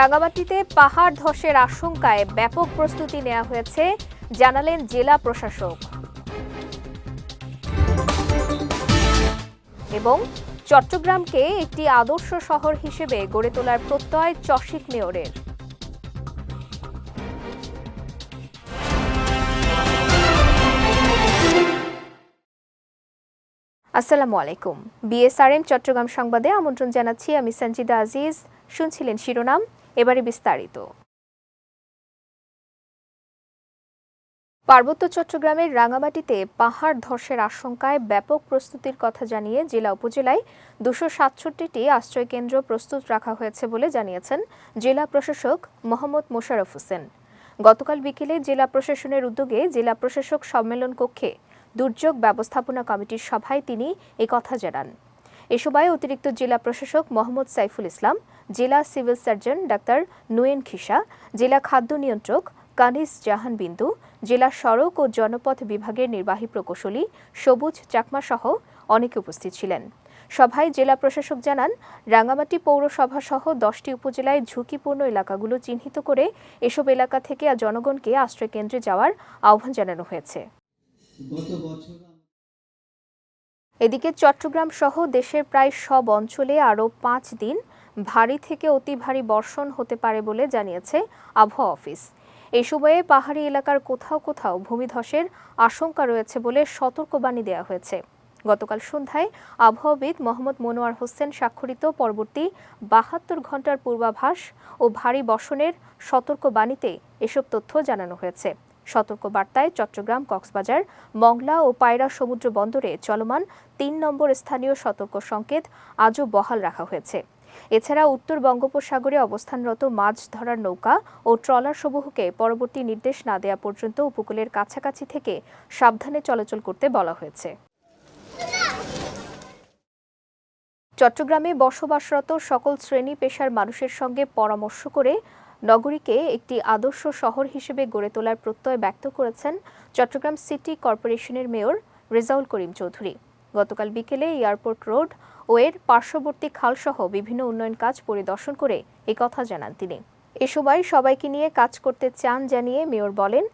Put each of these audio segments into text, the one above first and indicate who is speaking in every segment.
Speaker 1: রাঙামাটিতে পাহাড় ধসের আশঙ্কায় ব্যাপক প্রস্তুতি নেওয়া হয়েছে জানালেন জেলা প্রশাসক এবং চট্টগ্রামকে একটি আদর্শ শহর হিসেবে গড়ে তোলার প্রত্যয় চশিক মেয়রের
Speaker 2: আসসালামু আলাইকুম বিএসআরএম চট্টগ্রাম সংবাদে আমন্ত্রণ জানাচ্ছি আমি সঞ্জিদা আজিজ শুনছিলেন শিরোনাম এবারে বিস্তারিত পার্বত্য চট্টগ্রামের রাঙামাটিতে পাহাড় ধসের আশঙ্কায় ব্যাপক প্রস্তুতির কথা জানিয়ে জেলা উপজেলায় দুশো সাতষট্টিটি আশ্রয়কেন্দ্র প্রস্তুত রাখা হয়েছে বলে জানিয়েছেন জেলা প্রশাসক মোহাম্মদ মোশারফ হোসেন গতকাল বিকেলে জেলা প্রশাসনের উদ্যোগে জেলা প্রশাসক সম্মেলন কক্ষে দুর্যোগ ব্যবস্থাপনা কমিটির সভায় তিনি কথা জানান এ সময় অতিরিক্ত জেলা প্রশাসক মোহাম্মদ সাইফুল ইসলাম জেলা civil surgeon doctor Nuyen Khisa জেলা খাদ্য নিয়ন্ত্রক কানিস জাহান বিন্দু জেলা সড়ক ও জনপথ বিভাগের নির্বাহী প্রকৌশলী সবুজ চাকমা সহ অনেকে উপস্থিত ছিলেন সভায় জেলা প্রশাসক জানান রাঙামাটি পৌরসভা সহ দশটি উপজেলায় ঝুঁকিপূর্ণ এলাকাগুলো চিহ্নিত করে এসব এলাকা থেকে জনগণকে আশ্রয় কেন্দ্রে যাওয়ার আহ্বান জানানো হয়েছে এদিকে চট্টগ্রাম সহ দেশের প্রায় সব অঞ্চলে আরও পাঁচ দিন ভারী থেকে অতি ভারী বর্ষণ হতে পারে বলে জানিয়েছে আবহাওয়া অফিস এই সময়ে পাহাড়ি এলাকার কোথাও কোথাও ভূমিধসের আশঙ্কা রয়েছে বলে সতর্কবাণী দেওয়া হয়েছে গতকাল সন্ধ্যায় আবহাওয়াবিদ মোহাম্মদ মনোয়ার হোসেন স্বাক্ষরিত পরবর্তী বাহাত্তর ঘন্টার পূর্বাভাস ও ভারী বর্ষণের সতর্কবাণীতে এসব তথ্য জানানো হয়েছে সতর্কবার্তায় চট্টগ্রাম কক্সবাজার মংলা ও পায়রা সমুদ্র বন্দরে চলমান তিন নম্বর স্থানীয় সতর্ক সংকেত আজও বহাল রাখা হয়েছে এছাড়া উত্তর বঙ্গোপসাগরে অবস্থানরত মাছ ধরার নৌকা ও সমূহকে পরবর্তী নির্দেশ না দেওয়া পর্যন্ত উপকূলের কাছাকাছি থেকে সাবধানে চলাচল করতে বলা হয়েছে চট্টগ্রামে বসবাসরত সকল শ্রেণী পেশার মানুষের সঙ্গে পরামর্শ করে নগরীকে একটি আদর্শ শহর হিসেবে গড়ে তোলার প্রত্যয় ব্যক্ত করেছেন চট্টগ্রাম সিটি কর্পোরেশনের মেয়র রেজাউল করিম চৌধুরী গতকাল বিকেলে এয়ারপোর্ট রোড ও এর পার্শ্ববর্তী খালসহ বিভিন্ন উন্নয়ন কাজ পরিদর্শন করে এ কথা জানান তিনি এ সময় সবাইকে নিয়ে কাজ করতে চান জানিয়ে মেয়র বলেন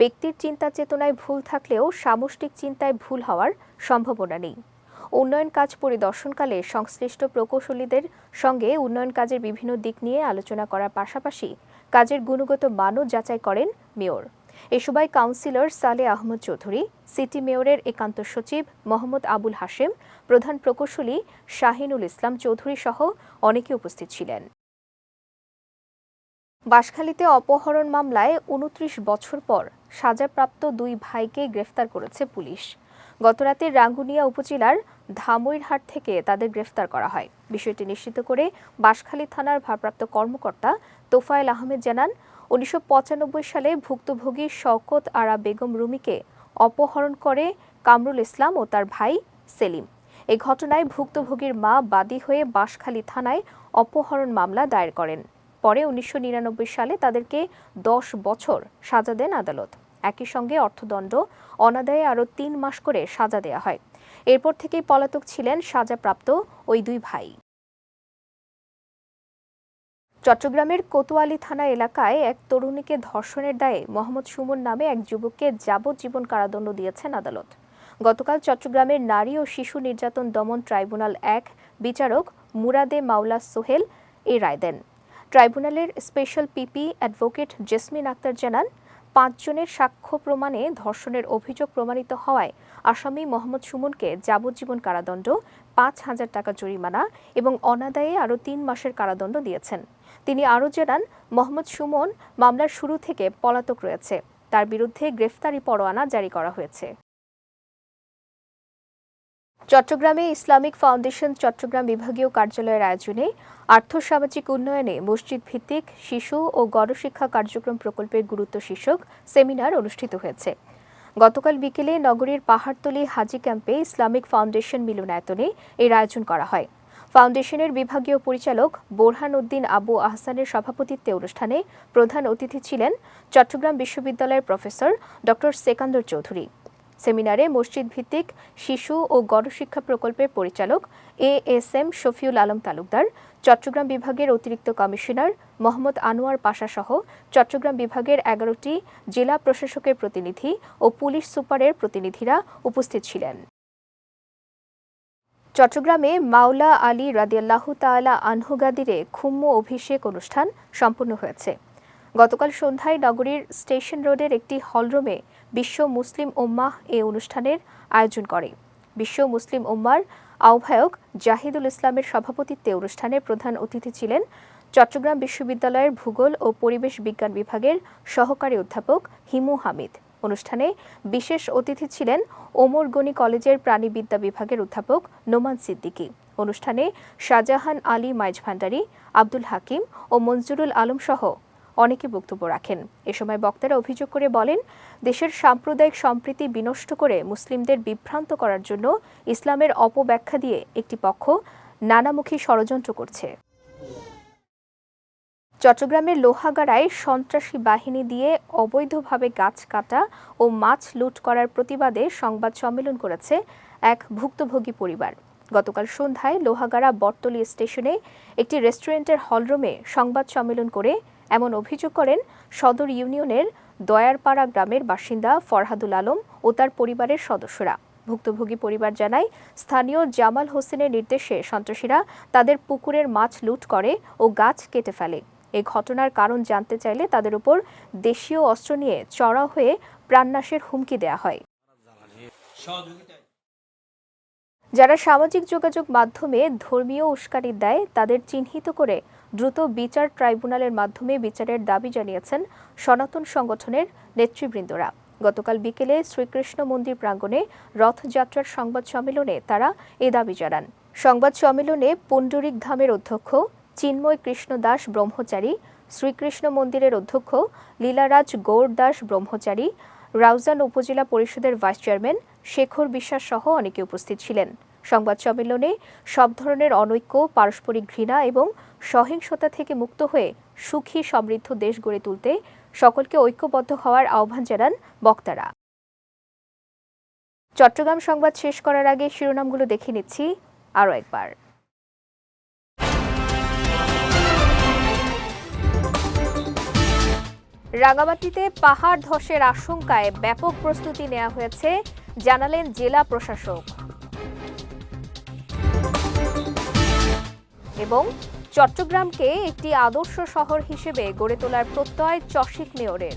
Speaker 2: ব্যক্তির চিন্তা চেতনায় ভুল থাকলেও সামষ্টিক চিন্তায় ভুল হওয়ার সম্ভাবনা নেই উন্নয়ন কাজ পরিদর্শনকালে সংশ্লিষ্ট প্রকৌশলীদের সঙ্গে উন্নয়ন কাজের বিভিন্ন দিক নিয়ে আলোচনা করার পাশাপাশি কাজের গুণগত মানও যাচাই করেন মেয়র এ সভায় কাউন্সিলর সালে আহমদ চৌধুরী সিটি মেয়রের একান্ত সচিব মোহাম্মদ আবুল হাশেম প্রধান প্রকৌশলী শাহিনুল ইসলাম চৌধুরী সহ অনেকে উপস্থিত ছিলেন বাসখালীতে অপহরণ মামলায় উনত্রিশ বছর পর সাজাপ্রাপ্ত দুই ভাইকে গ্রেফতার করেছে পুলিশ গতরাতে রাঙ্গুনিয়া উপজেলার ধামইরহাট থেকে তাদের গ্রেফতার করা হয় বিষয়টি নিশ্চিত করে বাসখালী থানার ভারপ্রাপ্ত কর্মকর্তা তোফায়েল আহমেদ জানান উনিশশো সালে ভুক্তভোগী শওকত আরা বেগম রুমিকে অপহরণ করে কামরুল ইসলাম ও তার ভাই সেলিম এ ঘটনায় ভুক্তভোগীর মা বাদী হয়ে বাঁশখালী থানায় অপহরণ মামলা দায়ের করেন পরে উনিশশো সালে তাদেরকে দশ বছর সাজা দেন আদালত একই সঙ্গে অর্থদণ্ড অনাদায়ে আরও তিন মাস করে সাজা দেয়া হয় এরপর থেকেই পলাতক ছিলেন সাজাপ্রাপ্ত ওই দুই ভাই চট্টগ্রামের কোতোয়ালি থানা এলাকায় এক তরুণীকে ধর্ষণের দায়ে মোহাম্মদ সুমন নামে এক যুবককে যাবজ্জীবন কারাদণ্ড দিয়েছেন আদালত গতকাল চট্টগ্রামের নারী ও শিশু নির্যাতন দমন ট্রাইব্যুনাল এক বিচারক মুরাদে মাওলা সোহেল এই রায় দেন ট্রাইব্যুনালের special PP advocate Jesmin Akter জানান পাঁচজনের সাক্ষ্য প্রমাণে ধর্ষণের অভিযোগ প্রমাণিত হওয়ায় আসামি মোহাম্মদ সুমনকে যাবজ্জীবন কারাদণ্ড পাঁচ হাজার টাকা জরিমানা এবং অনাদায়ে আরও তিন মাসের কারাদণ্ড দিয়েছেন তিনি আরও জানান মোহাম্মদ সুমন মামলার শুরু থেকে পলাতক রয়েছে তার বিরুদ্ধে গ্রেফতারি পরোয়ানা জারি করা হয়েছে চট্টগ্রামে ইসলামিক ফাউন্ডেশন চট্টগ্রাম বিভাগীয় কার্যালয়ের আয়োজনে আর্থসামাজিক উন্নয়নে মসজিদ ভিত্তিক শিশু ও গণশিক্ষা কার্যক্রম প্রকল্পের গুরুত্ব শীর্ষক সেমিনার অনুষ্ঠিত হয়েছে গতকাল বিকেলে নগরীর পাহাড়তলী হাজি ক্যাম্পে ইসলামিক ফাউন্ডেশন মিলনায়তনে এর আয়োজন করা হয় ফাউন্ডেশনের বিভাগীয় পরিচালক বোরহান উদ্দিন আবু আহসানের সভাপতিত্বে অনুষ্ঠানে প্রধান অতিথি ছিলেন চট্টগ্রাম বিশ্ববিদ্যালয়ের প্রফেসর ড সেকান্দর চৌধুরী সেমিনারে মসজিদ ভিত্তিক শিশু ও গণশিক্ষা প্রকল্পের পরিচালক A S M Shafiul Alam Talukdar Chattogram বিভাগের অতিরিক্ত কমিশনার মোহাম্মদ আনোয়ার পাশাসহ চট্টগ্রাম বিভাগের এগারোটি জেলা প্রশাসকের প্রতিনিধি ও পুলিশ সুপারের প্রতিনিধিরা উপস্থিত ছিলেন চট্টগ্রামে মাওলা আলী রাদিয়াল্লাহ তালা আনহুগাদিরে খুম্ম অভিষেক অনুষ্ঠান সম্পন্ন হয়েছে গতকাল সন্ধ্যায় নগরীর স্টেশন রোডের একটি হলরুমে বিশ্ব মুসলিম ওম্মাহ এ অনুষ্ঠানের আয়োজন করে বিশ্ব মুসলিম ওম্মার আহ্বায়ক জাহিদুল ইসলামের সভাপতিত্বে অনুষ্ঠানে প্রধান অতিথি ছিলেন চট্টগ্রাম বিশ্ববিদ্যালয়ের ভূগোল ও পরিবেশ বিজ্ঞান বিভাগের সহকারী অধ্যাপক হিমু হামিদ অনুষ্ঠানে বিশেষ অতিথি ছিলেন ওমর গনি কলেজের প্রাণীবিদ্যা বিভাগের অধ্যাপক নোমান সিদ্দিকী অনুষ্ঠানে শাহজাহান আলী মাইজ ভান্ডারি আব্দুল হাকিম ও মঞ্জুরুল আলম সহ অনেকে বক্তব্য রাখেন এ সময় বক্তারা অভিযোগ করে বলেন দেশের সাম্প্রদায়িক সম্প্রীতি বিনষ্ট করে মুসলিমদের বিভ্রান্ত করার জন্য ইসলামের অপব্যাখ্যা দিয়ে একটি পক্ষ নানামুখী ষড়যন্ত্র করছে চট্টগ্রামের লোহাগাড়ায় সন্ত্রাসী বাহিনী দিয়ে অবৈধভাবে গাছ কাটা ও মাছ লুট করার প্রতিবাদে সংবাদ সম্মেলন করেছে এক ভুক্তভোগী পরিবার গতকাল সন্ধ্যায় লোহাগাড়া বটতলি স্টেশনে একটি রেস্টুরেন্টের হলরুমে সংবাদ সম্মেলন করে এমন অভিযোগ করেন সদর ইউনিয়নের দয়ারপাড়া গ্রামের বাসিন্দা ফরহাদুল আলম ও তার পরিবারের সদস্যরা ভুক্তভোগী পরিবার জানায় স্থানীয় জামাল হোসেনের নির্দেশে সন্ত্রাসীরা তাদের পুকুরের মাছ লুট করে ও গাছ কেটে ফেলে এই ঘটনার কারণ জানতে চাইলে তাদের উপর দেশীয় অস্ত্র নিয়ে চড়া হয়ে প্রাণনাশের হুমকি দেয়া হয় যারা সামাজিক যোগাযোগ মাধ্যমে ধর্মীয় উস্কানি দেয় তাদের চিহ্নিত করে দ্রুত বিচার ট্রাইব্যুনালের মাধ্যমে বিচারের দাবি জানিয়েছেন সনাতন সংগঠনের নেতৃবৃন্দরা গতকাল বিকেলে শ্রীকৃষ্ণ মন্দির প্রাঙ্গণে রথযাত্রার সংবাদ সম্মেলনে তারা এ দাবি জানান সংবাদ সম্মেলনে পুণ্ডরিক ধামের অধ্যক্ষ চিন্ময় কৃষ্ণ দাস ব্রহ্মচারী শ্রীকৃষ্ণ মন্দিরের অধ্যক্ষ লীলারাজ গৌর দাস ব্রহ্মচারী রাউজান উপজেলা পরিষদের ভাইস চেয়ারম্যান শেখর বিশ্বাস সহ অনেকে উপস্থিত ছিলেন সংবাদ সম্মেলনে সব ধরনের অনৈক্য পারস্পরিক ঘৃণা এবং সহিংসতা থেকে মুক্ত হয়ে সুখী সমৃদ্ধ দেশ গড়ে তুলতে সকলকে ঐক্যবদ্ধ হওয়ার আহ্বান জানান বক্তারা চট্টগ্রাম সংবাদ শেষ করার আগে শিরোনামগুলো দেখে নিচ্ছি আরও একবার রাঙামাটিতে পাহাড় ধসের আশঙ্কায় ব্যাপক প্রস্তুতি নেওয়া হয়েছে জানালেন জেলা প্রশাসক এবং চট্টগ্রামকে একটি আদর্শ শহর হিসেবে গড়ে তোলার প্রত্যয় চশিক মেয়রের